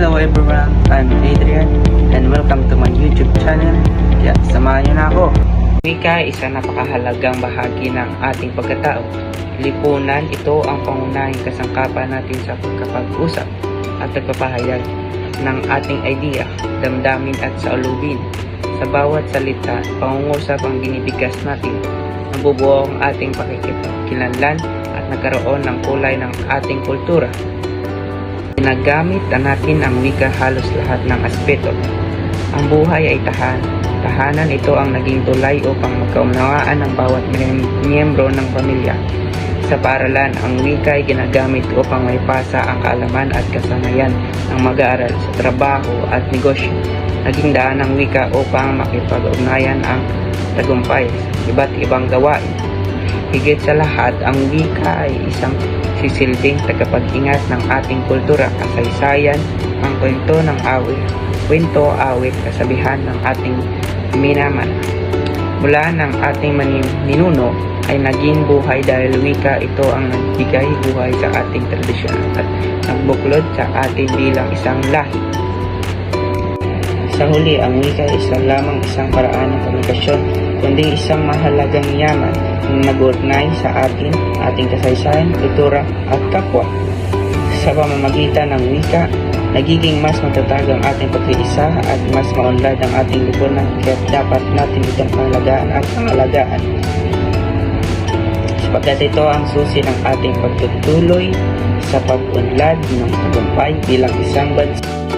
everyone, I'm Adrian and welcome to my YouTube channel. Kaya samahan niyo na ako. Wika ay isang napakahalagang bahagi ng ating pagkatao. Lipunan, ito ang pangunahing kasangkapan natin sa pagkapag-usap at pagpapahayag ng ating idea, damdamin at saulubin. Sa bawat salita, pangungusap ang binibigkas natin. Nabubuo ang ating pakikilanlan at nagkaroon ng kulay ng ating kultura. Ginagamit na natin ang wika halos lahat ng aspeto. Ang buhay ay tahan. Tahanan ito ang naging tulay upang magkaunawaan ng bawat miyem- miyembro ng pamilya. Sa paaralan, ang wika ay ginagamit upang maipasa ang kaalaman at kasanayan ng mag-aaral sa trabaho at negosyo. Naging daan ng wika upang makipag-ugnayan ang tagumpay sa iba't ibang gawain. Higit sa lahat, ang wika ay isang sisilbing tagapag-ingat ng ating kultura, kasaysayan, ang kwento ng awit, kwento, awit, kasabihan ng ating minaman. Mula ng ating ninuno ay naging buhay dahil wika ito ang nagbigay buhay sa ating tradisyon at nagbuklod sa atin bilang isang lahi. Sa huli, ang wika ay isa lamang isang paraan ng komunikasyon, kundi isang mahalagang yaman na nag-uugnay sa atin, ating kasaysayan, kultura at kapwa. Sa pamamagitan ng wika, nagiging mas matatag ang ating pagkiisa at mas maunlad ang ating lipunan kaya dapat natin itong pangalagaan at pangalagaan. Sapagkat ito ang susi ng ating pagtutuloy sa pag-unlad ng tagumpay bilang isang bansa.